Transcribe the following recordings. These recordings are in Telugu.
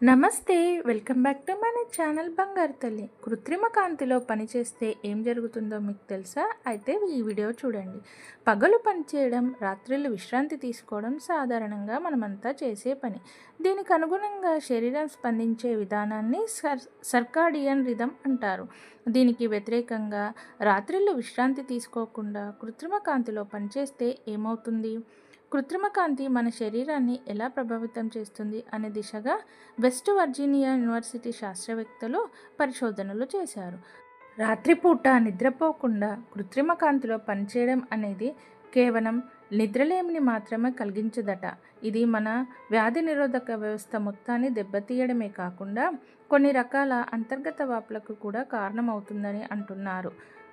నమస్తే వెల్కమ్ బ్యాక్ టు మన ఛానల్ బంగారు తల్లి. కృత్రిమ కాంతిలో పనిచేస్తే ఏం జరుగుతుందో మీకు తెలుసా? అయితే ఈ వీడియో చూడండి. పగలు పనిచేయడం రాత్రిళ్ళు విశ్రాంతి తీసుకోవడం సాధారణంగా మనమంతా చేసే పని. దీనికి అనుగుణంగా శరీరం స్పందించే విధానాన్ని సర్ సర్కాడియన్ రిధం అంటారు. దీనికి వ్యతిరేకంగా రాత్రిళ్ళు విశ్రాంతి తీసుకోకుండా కృత్రిమ కాంతిలో పనిచేస్తే ఏమవుతుంది? కృత్రిమ కాంతి మన శరీరాన్ని ఎలా ప్రభావితం చేస్తుంది అనే దిశగా వెస్ట్ వర్జీనియా యూనివర్సిటీ శాస్త్రవేత్తలు పరిశోధనలు చేశారు. రాత్రిపూట నిద్రపోకుండా కృత్రిమ కాంతిలో పనిచేయడం అనేది కేవలం నిద్రలేమిని మాత్రమే కలిగించదట. ఇది మన వ్యాధి నిరోధక వ్యవస్థ మొత్తాన్ని దెబ్బతీయడమే కాకుండా కొన్ని రకాల అంతర్గత వాపులకు కూడా కారణమవుతుందని అంటున్నారు.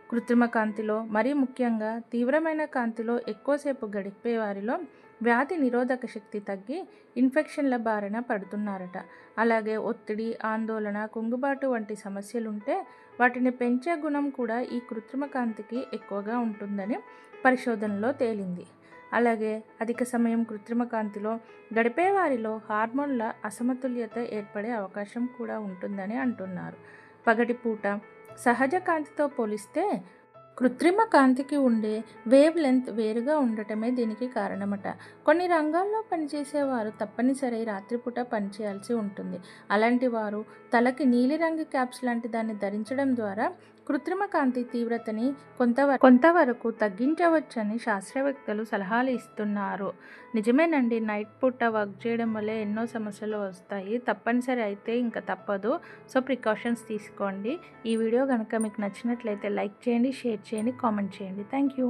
కృత్రిమ కాంతిలో మరీ ముఖ్యంగా తీవ్రమైన కాంతిలో ఎక్కువసేపు గడిపే వారిలో వ్యాధి నిరోధక శక్తి తగ్గి ఇన్ఫెక్షన్ల బారిన పడుతున్నారట. అలాగే ఒత్తిడి ఆందోళన కుంగుబాటు వంటి సమస్యలుంటే వాటిని పెంచే గుణం కూడా ఈ కృత్రిమ కాంతికి ఎక్కువగా ఉంటుందని పరిశోధనలో తేలింది. అలాగే అధిక సమయం కృత్రిమ కాంతిలో గడిపే వారిలో హార్మోన్ల అసమతుల్యత ఏర్పడే అవకాశం కూడా ఉంటుందని అంటున్నారు. పగటిపూట సహజ కాంతితో పోలిస్తే కృత్రిమ కాంతికి ఉండే వేవ్ లెంత్ వేరుగా ఉండటమే దీనికి కారణమట. కొన్ని రంగాల్లో పనిచేసేవారు తప్పనిసరి రాత్రిపూట పనిచేయాల్సి ఉంటుంది. అలాంటి వారు తలకి నీలిరంగు క్యాప్స్ లాంటి దాన్ని ధరించడం ద్వారా కృత్రిమ కాంతి తీవ్రతని కొంత కొంతవరకు తగ్గించవచ్చని శాస్త్రవేత్తలు సలహాలు ఇస్తున్నారు. నిజమేనండి నైట్ పూట వర్క్ చేయడం వల్ల ఎన్నో సమస్యలు వస్తాయి. తప్పనిసరి అయితే ఇంకా తప్పదు. సో ప్రికాషన్స్ తీసుకోండి. ఈ వీడియో కనుక మీకు నచ్చినట్లయితే లైక్ చేయండి షేర్ చేయండి కామెంట్ చేయండి. Thank you